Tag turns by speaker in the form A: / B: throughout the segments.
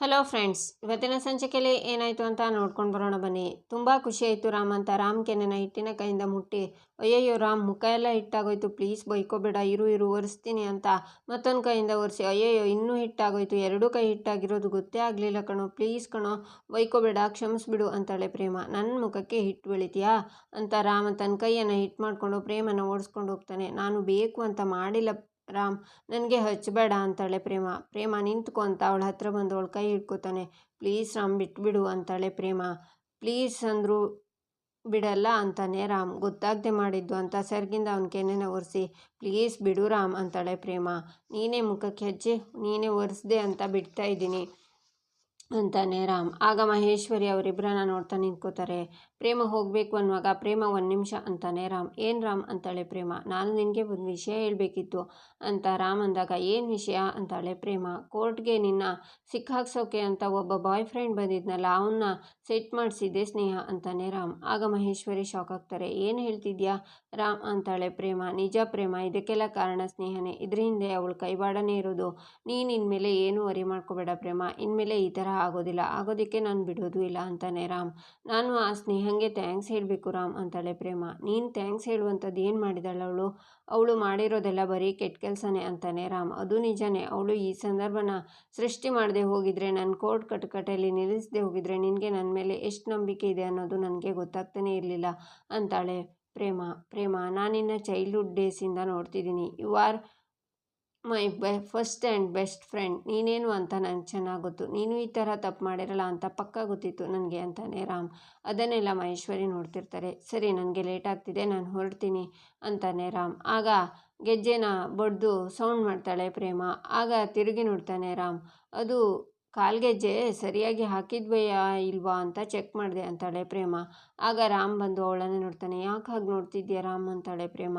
A: Hello friends ಇವತ್ತಿನ ಸಂಚಿಕೆಯಲ್ಲಿ ಏನಾಯಿತು ಅಂತ ನೋಡ್ಕೊಂಡು ಬರೋಣ ಬನ್ನಿ. ತುಂಬ ಖುಷಿ ಆಯಿತು ರಾಮ್ ಅಂತ. ರಾಮ್ ಕೆನೆನ ಹಿಟ್ಟಿನ ಕೈಯಿಂದ ಮುಟ್ಟಿ. ಅಯ್ಯಯ್ಯೋ ರಾಮ್, ಮುಖ ಎಲ್ಲ ಹಿಟ್ಟಾಗೋಯ್ತು. ಪ್ಲೀಸ್ ಬೈಕೋಬೇಡ. ಇರು ಇರು, ಒರೆಸ್ತೀನಿ ಅಂತ ಮತ್ತೊಂದು ಕೈಯಿಂದ ಒರೆಸಿ. ಅಯ್ಯಯ್ಯೋ, ಇನ್ನೂ ಹಿಟ್ಟಾಗೋಯ್ತು. ಎರಡೂ ಕೈ ಹಿಟ್ಟಾಗಿರೋದು ಗೊತ್ತೇ ಆಗಲಿಲ್ಲ ಕಣೋ. ಪ್ಲೀಸ್ ಕಣೋ, ಬೈಕೋಬೇಡ. ಕ್ಷಮಿಸ್ಬಿಡು ಅಂತಾಳೆ ಪ್ರೇಮ. ನನ್ನ ಮುಖಕ್ಕೆ ಹಿಟ್ಟು ಬೆಳಿತೀಯಾ ಅಂತ ರಾಮ ತನ್ನ ಕೈಯನ್ನು ಹಿಟ್ ಮಾಡಿಕೊಂಡು ಪ್ರೇಮನ ಓಡಿಸ್ಕೊಂಡು ಹೋಗ್ತಾನೆ. ನಾನು ಬೇಕು ಅಂತ ಮಾಡಿಲ್ಲ ರಾಮ್, ನನಗೆ ಹಚ್ಚಬೇಡ ಅಂತಾಳೆ ಪ್ರೇಮ. ಪ್ರೇಮ ನಿಂತ್ಕೊ ಅಂತ ಅವಳ ಹತ್ರ ಬಂದು ಅವಳ ಕೈ ಹಿಡ್ಕೋತಾನೆ. ಪ್ಲೀಸ್ ರಾಮ್, ಬಿಟ್ಬಿಡು ಅಂತಾಳೆ ಪ್ರೇಮ. ಪ್ಲೀಸ್ ಅಂದರು ಬಿಡಲ್ಲ ಅಂತಾನೆ ರಾಮ್. ಗೊತ್ತಾಗದೆ ಮಾಡಿದ್ದು ಅಂತ ಸರ್ಗಿಂದ ಅವನ ಕೆನೆನ ಒರೆಸಿ. ಪ್ಲೀಸ್ ಬಿಡು ರಾಮ್ ಅಂತಾಳೆ ಪ್ರೇಮ. ನೀನೇ ಮುಖಕ್ಕೆ ಹಚ್ಚಿ, ನೀನೇ ಒರೆಸ್ದೆ ಅಂತ ಬಿಡ್ತಾ ಇದ್ದೀನಿ ಅಂತಾನೆ ರಾಮ್. ಆಗ ಮಹೇಶ್ವರಿ ಅವರಿಬ್ಬರನ್ನ ನೋಡ್ತಾ ನಿಂತ್ಕೋತಾರೆ. ಪ್ರೇಮ ಹೋಗಬೇಕು ಅನ್ನುವಾಗ ಪ್ರೇಮ ಒಂದು ನಿಮಿಷ ಅಂತಾನೆ ರಾಮ್, ಏನು ರಾಮ್ ಅಂತಾಳೆ ಪ್ರೇಮ? ನಾನು ನಿನಗೆ ಒಂದು ವಿಷಯ ಹೇಳಬೇಕಿತ್ತು ಅಂತ ರಾಮ್ ಅಂದಾಗ, ಏನು ವಿಷಯ? ಅಂತಾಳೆ ಪ್ರೇಮ. ಕೋರ್ಟ್ಗೆ ನಿನ್ನ ಸಿಕ್ಕಾಕ್ಸೋಕೆ ಅಂತ ಒಬ್ಬ ಬಾಯ್ ಫ್ರೆಂಡ್ ಬಂದಿದ್ನಲ್ಲ ಅವನ್ನ ಸೆಟ್ ಮಾಡಿಸಿದ್ದೆ ಸ್ನೇಹ ಅಂತಾನೆ ರಾಮ್. ಆಗ ಮಹೇಶ್ವರಿ ಶಾಕ್ ಆಗ್ತಾರೆ. ಏನು ಹೇಳ್ತಿದ್ಯಾ ರಾಮ್? ಅಂತಾಳೆ ಪ್ರೇಮ. ನಿಜ ಪ್ರೇಮ, ಇದಕ್ಕೆಲ್ಲ ಕಾರಣ ಸ್ನೇಹನೇ. ಇದ್ರ ಹಿಂದೆ ಅವಳು ಕೈವಾಡನೇ ಇರೋದು. ನೀನು ಇನ್ಮೇಲೆ ಏನು ವರಿ ಮಾಡ್ಕೋಬೇಡ ಪ್ರೇಮ. ಇನ್ಮೇಲೆ ಈ ಥರ ಆಗೋದಿಲ್ಲ. ಆಗೋದಕ್ಕೆ ನಾನು ಬಿಡೋದು ಇಲ್ಲ ಅಂತಾನೆ ರಾಮ್. ನಾನು ಆ ಸ್ನೇಹಂಗೆ ಥ್ಯಾಂಕ್ಸ್ ಹೇಳಬೇಕು ರಾಮ್ ಅಂತಾಳೆ ಪ್ರೇಮ. ನೀನು ಥ್ಯಾಂಕ್ಸ್ ಹೇಳುವಂಥದ್ದು ಏನು ಮಾಡಿದಾಳೆ ಅವಳು? ಅವಳು ಮಾಡಿರೋದೆಲ್ಲ ಬರೀ ಕೆಟ್ಟ ಕೆಲಸನೇ ಅಂತಾನೆ ರಾಮ್. ಅದು ನಿಜನೇ. ಅವಳು ಈ ಸಂದರ್ಭನ ಸೃಷ್ಟಿ ಮಾಡದೆ ಹೋಗಿದ್ರೆ ನನ್ನ ಕೋರ್ಟ್ ಕಟಕಟೆಯಲ್ಲಿ ನಿಲ್ಲಿಸದೆ ಹೋಗಿದ್ರೆ ನಿನಗೆ ನನ್ನ ಮೇಲೆ ಎಷ್ಟು ನಂಬಿಕೆ ಇದೆ ಅನ್ನೋದು ನನಗೆ ಗೊತ್ತಾಗ್ತಾನೆ ಇರಲಿಲ್ಲ ಅಂತಾಳೆ ಪ್ರೇಮ. ಪ್ರೇಮ, ನಾನಿನ್ನ ಚೈಲ್ಡ್ಹುಡ್ ಡೇಸಿಂದ ನೋಡ್ತಿದ್ದೀನಿ. You are my be first and best friend ನೀನೇನು ಅಂತ ನನಗೆ ಚೆನ್ನಾಗಿ ಗೊತ್ತು. ನೀನು ಈ ಥರ ತಪ್ಪು ಮಾಡಿರಲ್ಲ ಅಂತ ಪಕ್ಕ ಗೊತ್ತಿತ್ತು ನನಗೆ ಅಂತಾನೆ ರಾಮ್. ಅದನ್ನೆಲ್ಲ ಮಹೇಶ್ವರಿ ನೋಡ್ತಿರ್ತಾರೆ. ಸರಿ, ನನಗೆ ಲೇಟ್ ಆಗ್ತಿದೆ, ನಾನು ಹೊರಡ್ತೀನಿ ಅಂತಾನೆ ರಾಮ್. ಆಗ ಗೆಜ್ಜೆನ ಬಡ್ದು ಸೌಂಡ್ ಮಾಡ್ತಾಳೆ ಪ್ರೇಮ. ಆಗ ತಿರುಗಿ ನೋಡ್ತಾನೆ ರಾಮ್. ಅದು ಕಾಲ್ಗೆಜ್ಜೆ ಸರಿಯಾಗಿ ಹಾಕಿದ್ವಯ್ಯ ಇಲ್ವಾ ಅಂತ ಚೆಕ್ ಮಾಡಿದೆ ಅಂತಾಳೆ ಪ್ರೇಮ. ಆಗ ರಾಮ್ ಬಂದು ಅವಳನ್ನೇ ನೋಡ್ತಾನೆ. ಯಾಕೆ ಹಾಗೆ ನೋಡ್ತಿದ್ಯಾ ರಾಮ್? ಅಂತಾಳೆ ಪ್ರೇಮ.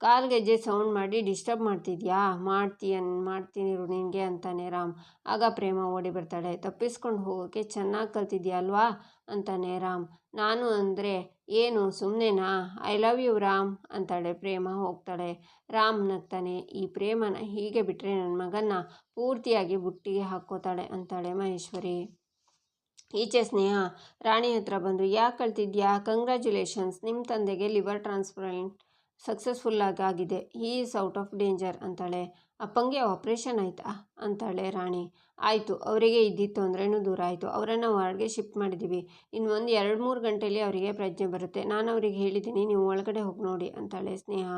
A: ಕಾಲ್ಗೆಜ್ಜೆ ಸೌಂಡ್ ಮಾಡಿ ಡಿಸ್ಟರ್ಬ್ ಮಾಡ್ತಿದ್ಯಾ? ಮಾಡ್ತೀಯ? ಮಾಡ್ತೀನಿ ನಿನಗೆ ಅಂತಾನೆ ರಾಮ್. ಆಗ ಪ್ರೇಮ ಓಡಿ ಬರ್ತಾಳೆ. ತಪ್ಪಿಸ್ಕೊಂಡು ಹೋಗೋಕ್ಕೆ ಚೆನ್ನಾಗಿ ಕಲ್ತಿದ್ಯಾ ಅಲ್ವಾ? ಅಂತಾನೆ ರಾಮ್. ನಾನು ಅಂದರೆ ಏನು? ಸುಮ್ಮನೆನಾ ಐ ಲವ್ ಯು ರಾಮ್ ಅಂತಾಳೆ. ಪ್ರೇಮ ಹೋಗ್ತಾಳೆ. ರಾಮ್ ನಗ್ತಾನೆ. ಈ ಪ್ರೇಮನ ಹೀಗೆ ಬಿಟ್ಟರೆ ನನ್ನ ಮಗನ ಪೂರ್ತಿಯಾಗಿ ಬುಟ್ಟಿಗೆ ಹಾಕ್ಕೋತಾಳೆ ಅಂತಾಳೆ ಮಹೇಶ್ವರಿ. ಈಚೆ ಸ್ನೇಹ, ರಾಣಿ ಹತ್ರ ಬಂದು, ಯಾಕೆ ಕಳ್ತಿದ್ಯಾ? ಕಂಗ್ರ್ಯಾಚುಲೇಷನ್ಸ್ ನಿಮ್ಮ ತಂದೆಗೆ ಲಿವರ್ ಟ್ರಾನ್ಸ್ಪ್ಲಾಂಟ್ ಸಕ್ಸಸ್ಫುಲ್ಲಾಗಿ ಆಗಿದೆ he is out of danger ಅಂತಾಳೆ. ಅಪ್ಪಂಗೆ ಆಪ್ರೇಷನ್ ಆಯಿತಾ? ಅಂತಾಳೆ ರಾಣಿ. ಆಯಿತು, ಅವರಿಗೆ ಇದ್ದಿತ್ತು ಅಂದ್ರೇನು ದೂರ ಆಯಿತು. ಅವರನ್ನು ವಾರ್ಡ್ಗೆ ಶಿಫ್ಟ್ ಮಾಡಿದ್ದೀವಿ ಇನ್ನು ಒಂದು ಎರಡು ಮೂರು ಗಂಟೆಯಲ್ಲಿ ಅವರಿಗೆ ಪ್ರಜ್ಞೆ ಬರುತ್ತೆ. ನಾನು ಅವರಿಗೆ ಹೇಳಿದ್ದೀನಿ ನೀವು ಒಳಗಡೆ ಹೋಗಿ ನೋಡಿ, ಅಂತಾಳೆ ಸ್ನೇಹ.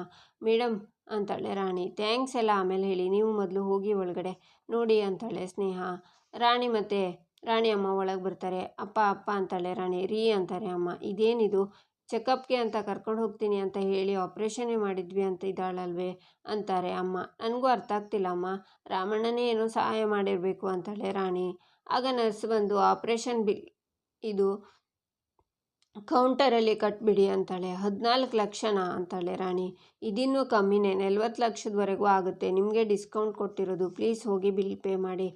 A: ಮೇಡಮ್ ಅಂತಾಳೆ ರಾಣಿ. ಥ್ಯಾಂಕ್ಸ್ ಎಲ್ಲ ಆಮೇಲೆ ಹೇಳಿ. ನೀವು ಮೊದಲು ಹೋಗಿ ಒಳಗಡೆ ನೋಡಿ, ಅಂತಾಳೆ ಸ್ನೇಹ. ರಾಣಿ ಮತ್ತು ರಾಣಿ ಅಮ್ಮ ಒಳಗೆ ಬರ್ತಾರೆ. ಅಪ್ಪ ಅಪ್ಪ, ಅಂತಾಳೆ ರಾಣಿ. ರೀ, ಅಂತಾರೆ ಅಮ್ಮ. ಇದೇನಿದು? ಚೆಕಪ್ಗೆ ಅಂತ ಕರ್ಕೊಂಡು ಹೋಗ್ತೀನಿ ಅಂತ ಹೇಳಿ ಆಪ್ರೇಷನ್ನೇ ಮಾಡಿದ್ವಿ ಅಂತ ಇದ್ದಾಳಲ್ವೇ ಅಂತಾರೆ ಅಮ್ಮ. ನನಗೂ ಅರ್ಥ ಆಗ್ತಿಲ್ಲ ಅಮ್ಮ. ರಾಮಣ್ಣನೇ ಏನೋ ಸಹಾಯ ಮಾಡಿರಬೇಕು ಅಂತಾಳೆ ರಾಣಿ. ಆಗ ನರ್ಸ್ ಬಂದು, ಆಪ್ರೇಷನ್ ಬಿಲ್ ಇದು ಕೌಂಟರಲ್ಲಿ ಕಟ್ಬಿಡಿ ಅಂತಾಳೆ. ಹದಿನಾಲ್ಕು ಲಕ್ಷನಾ? ಅಂತಾಳೆ ರಾಣಿ. ಇದಿನ್ನೂ ಕಮ್ಮಿನೇ. ನಲ್ವತ್ತು ಲಕ್ಷದವರೆಗೂ ಆಗುತ್ತೆ. ನಿಮಗೆ ಡಿಸ್ಕೌಂಟ್ ಕೊಟ್ಟಿರೋದು. ಪ್ಲೀಸ್ ಹೋಗಿ ಬಿಲ್ ಪೇ ಮಾಡಿ.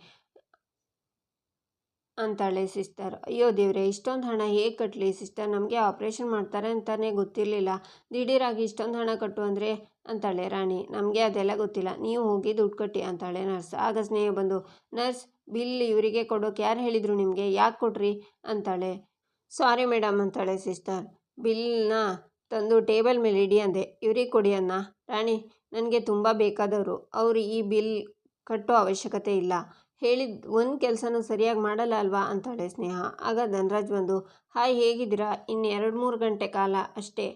A: ಅಂತಾಳೆ ಸಿಸ್ಟರ್. ಅಯ್ಯೋ ದೇವ್ರೆ, ಇಷ್ಟೊಂದು ಹಣ ಹೇಗೆ ಕಟ್ಟಲಿ ಸಿಸ್ಟರ್ ನಮಗೆ ಆಪ್ರೇಷನ್ ಮಾಡ್ತಾರೆ ಅಂತಲೇ ಗೊತ್ತಿರಲಿಲ್ಲ. ದಿಢೀರಾಗಿ ಇಷ್ಟೊಂದು ಹಣ ಕಟ್ಟು ಅಂದರೆ? ಅಂತಾಳೆ ರಾಣಿ. ನಮಗೆ ಅದೆಲ್ಲ ಗೊತ್ತಿಲ್ಲ. ನೀವು ಹೋಗಿ ದುಡ್ಡು ಕಟ್ಟಿ, ಅಂತಾಳೆ ನರ್ಸ್. ಆಗ ಸ್ನೇಹ ಬಂದು, ನರ್ಸ್, ಬಿಲ್ ಇವರಿಗೆ ಕೊಡೋಕೆ ಯಾರು ಹೇಳಿದರು ನಿಮಗೆ? ಯಾಕೆ ಕೊಡ್ರಿ ಅಂತಾಳೆ. ಸಾರಿ ಮೇಡಮ್ ಅಂತಾಳೆ ಸಿಸ್ಟರ್. ಬಿಲ್ನ ತಂದು ಟೇಬಲ್ ಮೇಲೆ ಇಡಿ ಅಂದೆ. ಇವ್ರಿಗೆ ಕೊಡಿ ಅನ್ನ ರಾಣಿ, ನನಗೆ ತುಂಬ ಬೇಕಾದವರು. ಅವರು ಈ ಬಿಲ್ ಕಟ್ಟೋ ಅವಶ್ಯಕತೆ ಇಲ್ಲ. ಹೇಳಿದ ಒಂದು ಕೆಲಸನೂ ಸರಿಯಾಗಿ ಮಾಡಲ್ಲ ಅಲ್ವಾ? ಅಂತಾಳೆ ಸ್ನೇಹ. ಆಗ ಧನರಾಜ್ ಬಂದು, ಹಾಯ್, ಹೇಗಿದ್ದೀರಾ? ಇನ್ನು ಎರಡು ಮೂರು ಗಂಟೆ ಕಾಲ ಅಷ್ಟೇ.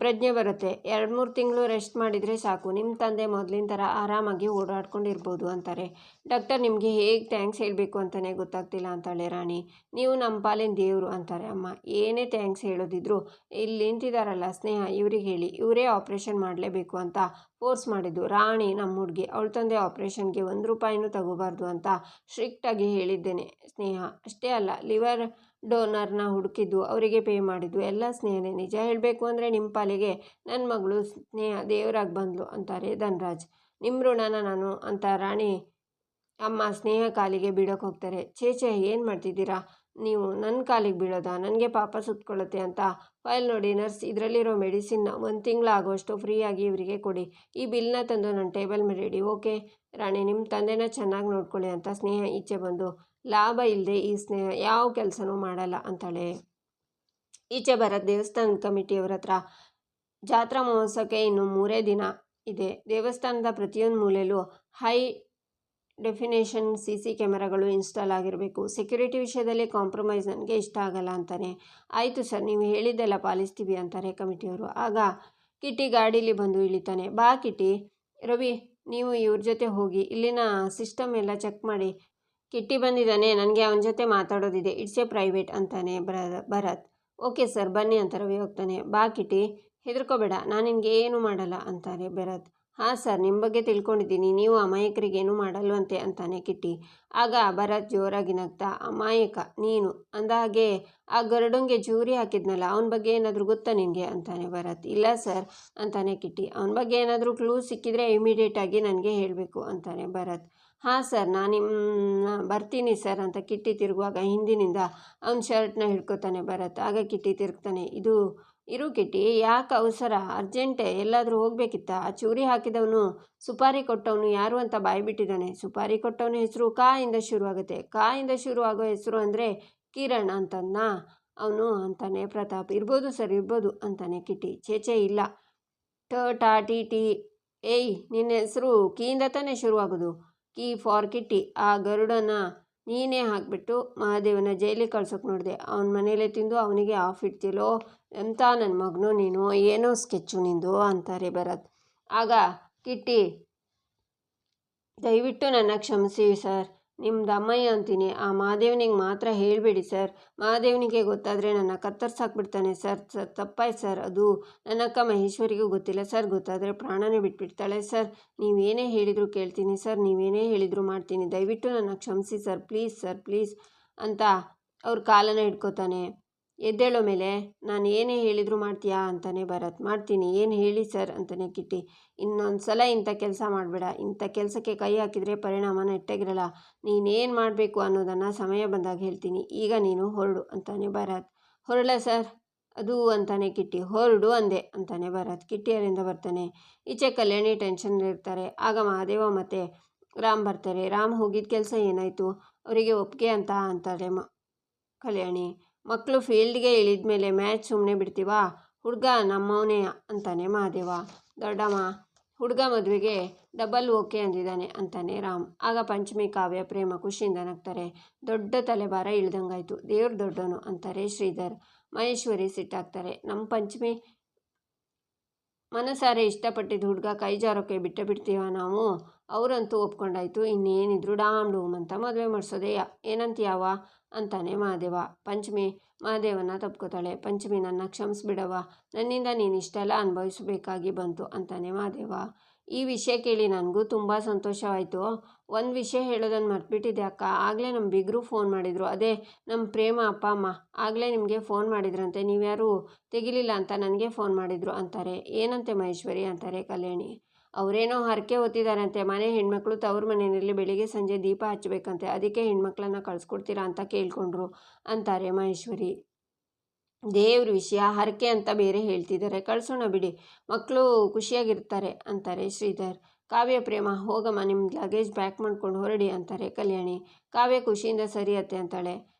A: ಪ್ರಜ್ಞೆ ಬರುತ್ತೆ. ಎರಡು ಮೂರು ತಿಂಗಳು ರೆಸ್ಟ್ ಮಾಡಿದರೆ ಸಾಕು. ನಿಮ್ಮ ತಂದೆ ಮೊದಲಿನ ಥರ ಆರಾಮಾಗಿ ಓಡಾಡ್ಕೊಂಡಿರ್ಬೋದು ಅಂತಾರೆ. ಡಾಕ್ಟರ್, ನಿಮಗೆ ಹೇಗೆ ಥ್ಯಾಂಕ್ಸ್ ಹೇಳಬೇಕು ಅಂತಲೇ ಗೊತ್ತಾಗ್ತಿಲ್ಲ ಅಂತಾಳೆ ರಾಣಿ. ನೀವು ನಮ್ಮ ಪಾಲಿನ ದೇವರು ಅಂತಾರೆ ಅಮ್ಮ. ಏನೇ ಥ್ಯಾಂಕ್ಸ್ ಹೇಳೋದಿದ್ರು, ಇಲ್ಲಿ ನಿಂತಿದ್ದಾರಲ್ಲ ಸ್ನೇಹ, ಇವ್ರಿಗೆ ಹೇಳಿ. ಇವರೇ ಆಪ್ರೇಷನ್ ಮಾಡಲೇಬೇಕು ಅಂತ ಫೋರ್ಸ್ ಮಾಡಿದ್ದು. ರಾಣಿ ನಮ್ಮ ಹುಡುಗಿ ಅವಳ ತಂದೆ ಆಪ್ರೇಷನ್ಗೆ ಒಂದು ರೂಪಾಯಿನೂ ತಗೋಬಾರ್ದು ಅಂತ ಸ್ಟ್ರಿಕ್ಟಾಗಿ ಹೇಳಿದ್ದೇನೆ ಸ್ನೇಹ. ಅಷ್ಟೇ ಅಲ್ಲ, ಲಿವರ್ ಡೋನರ್ನ ಹುಡುಕಿದ್ದು, ಅವರಿಗೆ ಪೇ ಮಾಡಿದ್ದು, ಎಲ್ಲ ಸ್ನೇಹನೇ. ನಿಜ ಹೇಳಬೇಕು ಅಂದರೆ ನಿಮ್ಮ ಪಾಲಿಗೆ ನನ್ನ ಮಗಳು ಸ್ನೇಹ ದೇವರಾಗಿ ಬಂದ್ಲು ಅಂತಾರೆ ಧನ್ರಾಜ್. ನಿಮ್ಮ ಋಣನ ನಾನು ಅಂತ ರಾಣಿ ಅಮ್ಮ ಸ್ನೇಹ ಕಾಲಿಗೆ ಬೀಳೋಕೆ ಹೋಗ್ತಾರೆ. ಛೇ ಛೇ, ಏನು ಮಾಡ್ತಿದ್ದೀರಾ? ನೀವು ನನ್ನ ಕಾಲಿಗೆ ಬೀಳೋದಾ? ನನಗೆ ಪಾಪ ಸುತ್ಕೊಳ್ಳುತ್ತೆ ಅಂತ ಫೈಲ್ ನೋಡಿ ನರ್ಸ್, ಇದರಲ್ಲಿರೋ ಮೆಡಿಸಿನ್ನ ಒಂದು ತಿಂಗಳಾಗೋಷ್ಟು ಫ್ರೀಯಾಗಿ ಇವರಿಗೆ ಕೊಡಿ. ಈ ಬಿಲ್ನ ತಂದು ನನ್ನ ಟೇಬಲ್ ಮೇಲೆ ಇಡಿ, ಓಕೆ? ರಾಣಿ ನಿಮ್ಮ ತಂದೆನ ಚೆನ್ನಾಗಿ ನೋಡ್ಕೊಳ್ಳಿ ಅಂತ ಸ್ನೇಹ ಈಚೆ ಬಂದು, ಲಾಭ ಇಲ್ಲದೆ ಈ ಸ್ನೇಹ ಯಾವ ಕೆಲಸನೂ ಮಾಡಲ್ಲ ಅಂತಾಳೆ. ಈಚೆ ಬರೋದು ದೇವಸ್ಥಾನದ ಕಮಿಟಿಯವ್ರ ಹತ್ರ ಜಾತ್ರಾ ಮಹೋತ್ಸವಕ್ಕೆ ಇನ್ನು ಮೂರೇ ದಿನ ಇದೆ. ದೇವಸ್ಥಾನದ ಪ್ರತಿಯೊಂದು ಮೂಲೆಯಲ್ಲೂ ಹೈ ಡೆಫಿನೇಷನ್ ಸಿ ಸಿ ಕ್ಯಾಮೆರಾಗಳು ಇನ್ಸ್ಟಾಲ್ ಆಗಿರಬೇಕು. ಸೆಕ್ಯೂರಿಟಿ ವಿಷಯದಲ್ಲಿ ಕಾಂಪ್ರಮೈಸ್ ನನಗೆ ಇಷ್ಟ ಆಗಲ್ಲ ಅಂತಾನೆ. ಆಯಿತು ಸರ್, ನೀವು ಹೇಳಿದ್ದೆಲ್ಲ ಪಾಲಿಸ್ತೀವಿ ಅಂತಾರೆ ಕಮಿಟಿಯವರು. ಆಗ ಕಿಟ್ಟಿ ಗಾಡೀಲಿ ಬಂದು ಇಳಿತಾನೆ. ಬಾ ಕಿಟಿ ರವಿ, ನೀವು ಇವ್ರ ಜೊತೆ ಹೋಗಿ, ಇಲ್ಲಿನ ಸಿಸ್ಟಮ್ ಎಲ್ಲ ಚೆಕ್ ಮಾಡಿ. ಕಿಟ್ಟಿ ಬಂದಿದ್ದಾನೆ, ನನಗೆ ಅವನ ಜೊತೆ ಮಾತಾಡೋದಿದೆ. ಇಟ್ಸ್ ಎ ಪ್ರೈವೇಟ್ ಅಂತಾನೆ ಬರ, ಭರತ್. ಓಕೆ ಸರ್, ಬನ್ನಿ ಅಂತ ರವಿ ಹೋಗ್ತಾನೆ. ಬಾ ಕಿಟಿ ಹೆದರ್ಕೋಬೇಡ, ನಾನು ನಿಮಗೆ ಏನು ಮಾಡಲ್ಲ ಅಂತಾರೆ ಭರತ್. ಹಾಂ ಸರ್ ನಿಮ್ಮ ಬಗ್ಗೆ ತಿಳ್ಕೊಂಡಿದ್ದೀನಿ. ನೀವು ಅಮಾಯಕರಿಗೇನು ಮಾಡಲ್ವಂತೆ ಅಂತಾನೆ ಕಿಟ್ಟಿ. ಆಗ ಭರತ್ ಜೋರಾಗಿ ನಗ್ತಾ, ಅಮಾಯಕ, ನೀನು? ಅಂದಾಗೆ ಆ ಗರುಡಂಗೆ ಜೂರಿ ಹಾಕಿದ್ನಲ್ಲ, ಅವನ ಬಗ್ಗೆ ಏನಾದರೂ ಗೊತ್ತಾ ನಿನಗೆ ಅಂತಾನೆ ಭರತ್. ಇಲ್ಲ ಸರ್, ಅಂತಾನೆ ಕಿಟ್ಟಿ. ಅವನ ಬಗ್ಗೆ ಏನಾದರೂ ಕ್ಲೂ ಸಿಕ್ಕಿದ್ರೆ ಇಮಿಡಿಯೇಟಾಗಿ ನನಗೆ ಹೇಳಬೇಕು, ಅಂತಾನೆ ಭರತ್. ಹಾಂ ಸರ್ ನಾನು ನಿಮ್ಮ ಬರ್ತೀನಿ ಸರ್, ಅಂತ ಕಿಟ್ಟಿ ತಿರುಗುವಾಗ ಹಿಂದಿನಿಂದ, ಅವನ ಶರ್ಟ್ನ ಹಿಡ್ಕೋತಾನೆ ಭರತ್. ಆಗ ಕಿಟ್ಟಿ ತಿರುಗ್ತಾನೆ, ಇದು ಇರು ಕಿಟ್ಟಿ ಯಾಕೆ ಅವಸರ? ಅರ್ಜೆಂಟೆ ಎಲ್ಲಾದರೂ ಹೋಗ್ಬೇಕಿತ್ತ? ಆ ಚೂರಿ ಹಾಕಿದವನು ಸುಪಾರಿ ಕೊಟ್ಟವನು ಯಾರು ಅಂತ ಬಾಯ್ಬಿಟ್ಟಿದ್ದಾನೆ. ಸುಪಾರಿ ಕೊಟ್ಟವನ ಹೆಸರು ಕಾ ಇಂದ ಶುರುವಾಗುತ್ತೆ. ಕಾ ಇಂದ ಆಗೋ ಹೆಸರು ಅಂದರೆ ಕಿರಣ್ ಅಂತನ್ನ. ಅವನು ಅಂತಾನೆ ಪ್ರತಾಪ್. ಇರ್ಬೋದು ಸರ್, ಇರ್ಬೋದು ಅಂತಾನೆ ಕಿಟ್ಟಿ. ಚೇಚೆ ಇಲ್ಲ. ಟ ಟಾ ಟಿ ಟಿ ಏಯ್, ನಿನ್ನ ಹೆಸರು ಕೀಯಿಂದ ತಾನೇ ಶುರುವಾಗೋದು? K for Kitty. ಆ ಗರುಡನ ನೀನೇ ಹಾಕಿಬಿಟ್ಟು ಮಹಾದೇವನ ಜೈಲಿಗೆ ಕಳ್ಸೋಕೆ ನೋಡಿದೆ. ಅವನ ಮನೇಲೆ ತಿಂದು ಅವನಿಗೆ ಆಫ್ ಇಡ್ತಿಲೋ ಎಂಥ ನನ್ನ ಮಗನು ನೀನು? ಏನೋ ಸ್ಕೆಚ್ಚು ನಿಂದು ಅಂತಾರೆ ಭರತ್. ಆಗ ಕಿಟ್ಟಿ, ದಯವಿಟ್ಟು ನನ್ನ ಕ್ಷಮಿಸಿ ಸರ್. ನಿಮ್ದು ಅಮ್ಮಯ್ಯ ಅಂತೀನಿ. ಆ ಮಹಾದೇವನಿಗೆ ಮಾತ್ರ ಹೇಳಬೇಡಿ ಸರ್. ಮಹಾದೇವನಿಗೆ ಗೊತ್ತಾದರೆ ನನ್ನ ಕತ್ತರ್ಸಾಕ್ಬಿಡ್ತಾನೆ ಸರ್. ಸರ್, ತಪ್ಪಾಯ್ತು ಸರ್. ಅದು ನನ್ನ ಅಕ್ಕ ಮಹೇಶ್ವರಿಗೂ ಗೊತ್ತಿಲ್ಲ ಸರ್. ಗೊತ್ತಾದರೆ ಪ್ರಾಣನೇ ಬಿಟ್ಬಿಡ್ತಾಳೆ ಸರ್. ನೀವೇನೇ ಹೇಳಿದರೂ ಕೇಳ್ತೀನಿ ಸರ್. ನೀವೇನೇ ಹೇಳಿದರೂ ಮಾಡ್ತೀನಿ. ದಯವಿಟ್ಟು ನನ್ನ ಕ್ಷಮಿಸಿ ಸರ್. ಪ್ಲೀಸ್ ಸರ್, ಪ್ಲೀಸ್ ಅಂತ ಅವ್ರ ಕಾಲನ್ನು ಹಿಡ್ಕೋತಾನೆ. ಎದ್ದೇಳೋ ಮೇಲೆ, ನಾನು ಏನೇ ಹೇಳಿದರೂ ಮಾಡ್ತೀಯಾ? ಅಂತಾನೆ ಭರತ್. ಮಾಡ್ತೀನಿ, ಏನು ಹೇಳಿ ಸರ್? ಅಂತಾನೆ ಕಿಟ್ಟಿ. ಇನ್ನೊಂದು ಸಲ ಇಂಥ ಕೆಲಸ ಮಾಡಬೇಡ. ಇಂಥ ಕೆಲಸಕ್ಕೆ ಕೈ ಹಾಕಿದರೆ ಪರಿಣಾಮ ನೆಟ್ಟಗಿರಲ್ಲ ನೀನೇನು ಮಾಡಬೇಕು ಅನ್ನೋದನ್ನು ಸಮಯ ಬಂದಾಗ ಹೇಳ್ತೀನಿ. ಈಗ ನೀನು ಹೊರಡು, ಅಂತಾನೆ ಭರತ್. ಹೊರಳ ಸರ್? ಅದು, ಅಂತಾನೆ ಕಿಟ್ಟಿ. ಹೊರಡು ಅಂದೆ, ಅಂತಾನೆ ಭರತ್. ಕಿಟ್ಟಿ ಬರ್ತಾನೆ. ಈಚೆ ಕಲ್ಯಾಣಿ ಟೆನ್ಷನ್ ಇರ್ತಾರೆ. ಆಗ ಮಹಾದೇವ ಮತ್ತು ರಾಮ್ ಬರ್ತಾರೆ. ರಾಮ್ ಹೋಗಿದ್ದ ಕೆಲಸ ಏನಾಯಿತು? ಅವರಿಗೆ ಒಪ್ಪಿಗೆ ಅಂತ ಅಂತಾರೆ ಮ, ಕಲ್ಯಾಣಿ. ಮಕ್ಕಳು ಫೀಲ್ಡ್ಗೆ ಇಳಿದ ಮೇಲೆ ಮ್ಯಾಚ್ ಸುಮ್ಮನೆ ಬಿಡ್ತೀವಾ? ಹುಡುಗ ನಮ್ಮವನೇ ಅಂತಾನೆ ಮಹಾದೇವ. ದೊಡ್ಡಮ್ಮ, ಹುಡುಗ ಮದುವೆಗೆ ಡಬಲ್ ಓಕೆ ಅಂದಿದ್ದಾನೆ ಅಂತಾನೆ ರಾಮ್. ಆಗ ಪಂಚಮಿ ಕಾವ್ಯ ಪ್ರೇಮ ಖುಷಿಯಿಂದ ನಗ್ತಾರೆ. ದೊಡ್ಡ ತಲೆಭಾರ ಇಳ್ದಂಗಾಯ್ತು. ದೇವ್ರು ದೊಡ್ಡನು ಅಂತಾರೆ ಶ್ರೀಧರ್. ಮಹೇಶ್ವರಿ ಸಿಟ್ಟಾಗ್ತಾರೆ. ನಮ್ಮ ಪಂಚಮಿ ಮನಸಾರೆ ಇಷ್ಟಪಟ್ಟಿದ್ದ ಹುಡುಗ ಕೈ ಜಾರೋಕೆ ಬಿಟ್ಟು ಬಿಡ್ತೀವ ನಾವು? ಅವರಂತೂ ಒಪ್ಕೊಂಡಾಯ್ತು. ಇನ್ನೇನಿದ್ರು ಡಾಮ್ ಡೂಮ್ ಅಂತ ಮದುವೆ ಮಾಡಿಸೋದೇ ಏನಂತೀಯವ ಅಂತಾನೆ ಮಹಾದೇವ. ಪಂಚಮಿ, ಮಹಾದೇವನ ತಪ್ಕೋತಾಳೆ. ಪಂಚಮಿ ನನ್ನ ಕ್ಷಮಿಸ್ಬಿಡವ ನನ್ನಿಂದ ನೀನು ಇಷ್ಟೆಲ್ಲ ಅನುಭವಿಸಬೇಕಾಗಿ ಬಂತು ಅಂತಾನೆ ಮಹಾದೇವ. ಈ ವಿಷಯ ಕೇಳಿ ನನಗೂ ತುಂಬ ಸಂತೋಷವಾಯಿತು. ಒಂದು ವಿಷಯ ಹೇಳೋದನ್ನು ಮರ್ತ್ಬಿಟ್ಟಿದ್ದೆ ಅಕ್ಕ. ಆಗಲೇ ನಮ್ಮ ಬಿಗ್ರು ಫೋನ್ ಮಾಡಿದರು. ಅದೇ ನಮ್ಮ ಪ್ರೇಮ ಅಪ್ಪ, ಅಮ್ಮ. ಆಗಲೇ ನಿಮಗೆ ಫೋನ್ ಮಾಡಿದ್ರಂತೆ. ನೀವ್ಯಾರು ತೆಗಿಲಿಲ್ಲ ಅಂತ ನನಗೆ ಫೋನ್ ಮಾಡಿದರು ಅಂತಾರೆ. ಏನಂತೆ ಮಹೇಶ್ವರಿ ಅಂತಾರೆ ಕಲ್ಯಾಣಿ. ಅವರೇನೋ ಹರಕೆ ಹೊತ್ತಿದಾರಂತೆ. ಮನೆ ಹೆಣ್ಮಕ್ಳು ತವ್ರ ಮನೆಯಲ್ಲಿ ಬೆಳಿಗ್ಗೆ ಸಂಜೆ ದೀಪ ಹಚ್ಚಬೇಕಂತೆ. ಅದಕ್ಕೆ ಹೆಣ್ಮಕ್ಳನ್ನ ಕಳಿಸ್ಕೊಡ್ತೀರಾ ಅಂತ ಕೇಳ್ಕೊಂಡ್ರು ಅಂತಾರೆ ಮಹೇಶ್ವರಿ. ದೇವ್ರ ವಿಷಯ, ಹರಕೆ ಅಂತ ಬೇರೆ ಹೇಳ್ತಿದ್ದಾರೆ. ಕಳ್ಸೋಣ ಬಿಡಿ ಮಕ್ಕಳು ಖುಷಿಯಾಗಿರ್ತಾರೆ ಅಂತಾರೆ ಶ್ರೀಧರ್. ಕಾವ್ಯ ಪ್ರೇಮ, ಹೋಗಮ್ಮ ನಿಮ್ಮ ಲಗೇಜ್ ಪ್ಯಾಕ್ ಮಾಡ್ಕೊಂಡು ಹೊರಡಿ ಅಂತಾರೆ ಕಲ್ಯಾಣಿ. ಕಾವ್ಯ ಖುಷಿಯಿಂದ ಸರಿ ಅತ್ತೆ ಅಂತಾಳೆ.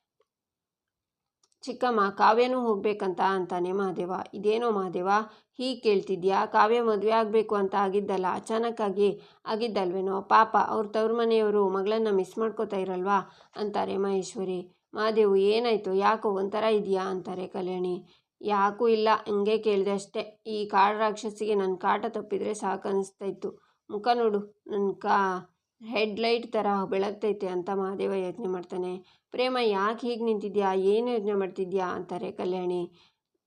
A: ಚಿಕ್ಕಮ್ಮ, ಕಾವ್ಯನೂ ಹೋಗ್ಬೇಕಂತ ಅಂತಾನೆ ಮಹಾದೇವ. ಇದೇನೋ ಮಹಾದೇವ, ಹೀಗೆ ಕೇಳ್ತಿದ್ಯಾ? ಕಾವ್ಯ ಮದುವೆ ಆಗಬೇಕು ಅಂತ ಆಗಿದ್ದಲ್ಲ ಅಚಾನಕ್ಕಾಗಿ ಆಗಿದ್ದಲ್ವೇನೋ? ಪಾಪ, ಅವ್ರ ತವ್ರ ಮನೆಯವರು ಮಗಳನ್ನು ಮಿಸ್ ಮಾಡ್ಕೋತಾ ಇರಲ್ವಾ? ಅಂತಾರೆ ಮಹೇಶ್ವರಿ. ಮಹಾದೇವು, ಏನಾಯಿತು? ಯಾಕೋ ಒಂಥರ ಇದೆಯಾ? ಅಂತಾರೆ ಕಲ್ಯಾಣಿ. ಯಾಕೂ ಇಲ್ಲ, ಹಂಗೆ ಕೇಳಿದೆ ಅಷ್ಟೇ. ಈ ಕಾಡು ರಾಕ್ಷಸಿಗೆ ನನ್ನ ಕಾಟ ತಪ್ಪಿದರೆ ಸಾಕು ಅನಿಸ್ತಾ ಇತ್ತು ಮುಖ ನೋಡು ನನ್ನ ಕಾ ಹೆಡ್ಲೈಟ್ ಥರ ಬೆಳಗ್ತೈತೆ ಅಂತ ಮಹಾದೇವ ಯೋಚನೆ ಮಾಡ್ತಾನೆ. ಪ್ರೇಮ, ಯಾಕೆ ಹೀಗೆ ನಿಂತಿದ್ಯಾ? ಏನು ಯೋಚನೆ ಮಾಡ್ತಿದ್ಯಾ? ಅಂತಾರೆ ಕಲ್ಯಾಣಿ.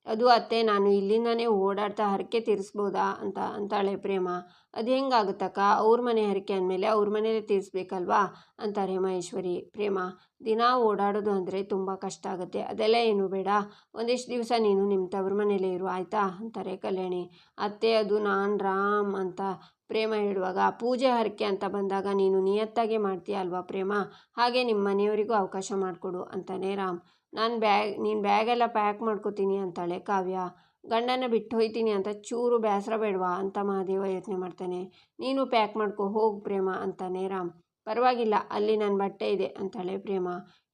A: ಅದು ಅತ್ತೆ, ನಾನು ಇಲ್ಲಿಂದನೇ ಓಡಾಡ್ತಾ ಹರಕೆ ತೀರಿಸ್ಬೋದಾ? ಅಂತ ಅಂತಾಳೆ ಪ್ರೇಮ. ಅದು ಹೆಂಗಾಗುತ್ತಕ್ಕ? ಅವ್ರ ಮನೆ ಹರಕೆ ಅಂದಮೇಲೆ ಅವ್ರ ಮನೇಲೆ ತೀರಿಸ್ಬೇಕಲ್ವಾ? ಅಂತಾರೆ ಮಹೇಶ್ವರಿ. ಪ್ರೇಮ, ದಿನ ಓಡಾಡೋದು ಅಂದರೆ ತುಂಬ ಕಷ್ಟ ಆಗುತ್ತೆ. ಅದೆಲ್ಲ ಏನು ಬೇಡ. ಒಂದಿಷ್ಟು ದಿವಸ ನೀನು ನಿಮ್ಮ ತವ್ರ ಮನೇಲೇ ಇರು, ಆಯಿತಾ? ಅಂತಾರೆ ಕಲ್ಯಾಣಿ. ಅತ್ತೆ, ಅದು ನಾನು ರಾಮ್ ಅಂತ ಪ್ರೇಮ ಹೇಳುವಾಗ, ಪೂಜೆ ಹರಕೆ ಅಂತ ಬಂದಾಗ ನೀನು ನಿಯತ್ತಾಗೆ ಮಾಡ್ತೀಯ ಅಲ್ವಾ ಪ್ರೇಮ? ಹಾಗೆ ನಿಮ್ಮ ಮನೆಯವರಿಗೂ ಅವಕಾಶ ಮಾಡಿಕೊಡು ಅಂತಾನೆ ರಾಮ್. ನಾನು ಬ್ಯಾಗ್, ನೀನು ಬ್ಯಾಗೆಲ್ಲ ಪ್ಯಾಕ್ ಮಾಡ್ಕೋತೀನಿ ಅಂತಾಳೆ ಕಾವ್ಯ. ಗಂಡನ ಬಿಟ್ಟು ಹೋಯ್ತೀನಿ ಅಂತ ಚೂರು ಬೇಸರ ಬೇಡವಾ ಅಂತ ಮಹಾದೇವ ಯೋಚನೆ ಮಾಡ್ತಾನೆ. ನೀನು ಪ್ಯಾಕ್ ಮಾಡ್ಕೊ, ಹೋಗು ಪ್ರೇಮ ಅಂತಾನೆ ರಾಮ್. ಪರವಾಗಿಲ್ಲ, ಅಲ್ಲಿ ನನ್ನ ಬಟ್ಟೆ ಇದೆ ಅಂತಾಳೆ ಪ್ರೇಮ.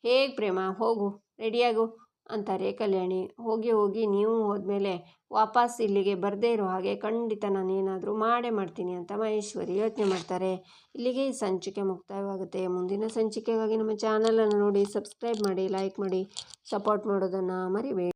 A: ಹೇಗೆ ಪ್ರೇಮ? ಹೋಗು ರೆಡಿಯಾಗು ಅಂತಾರೆ ಕಲ್ಯಾಣಿ. ಹೋಗಿ ಹೋಗಿ ನೀವು ಹೋದ್ಮೇಲೆ ವಾಪಸ್ ಇಲ್ಲಿಗೆ ಬರದೇ ಇರೋ ಹಾಗೆ ಖಂಡಿತ ನಾನು ಏನಾದರೂ ಮಾಡೇ ಮಾಡ್ತೀನಿ ಅಂತ ಮಹೇಶ್ವರಿ ಯೋಚನೆ ಮಾಡ್ತಾರೆ. ಇಲ್ಲಿಗೆ ಈ ಸಂಚಿಕೆ ಮುಕ್ತಾಯವಾಗುತ್ತೆ. ಮುಂದಿನ ಸಂಚಿಕೆಗಾಗಿ ನಮ್ಮ ಚಾನಲನ್ನು ನೋಡಿ, ಸಬ್ಸ್ಕ್ರೈಬ್ ಮಾಡಿ, ಲೈಕ್ ಮಾಡಿ, ಸಪೋರ್ಟ್ ಮಾಡೋದನ್ನು ಮರಿಬೇಡಿ.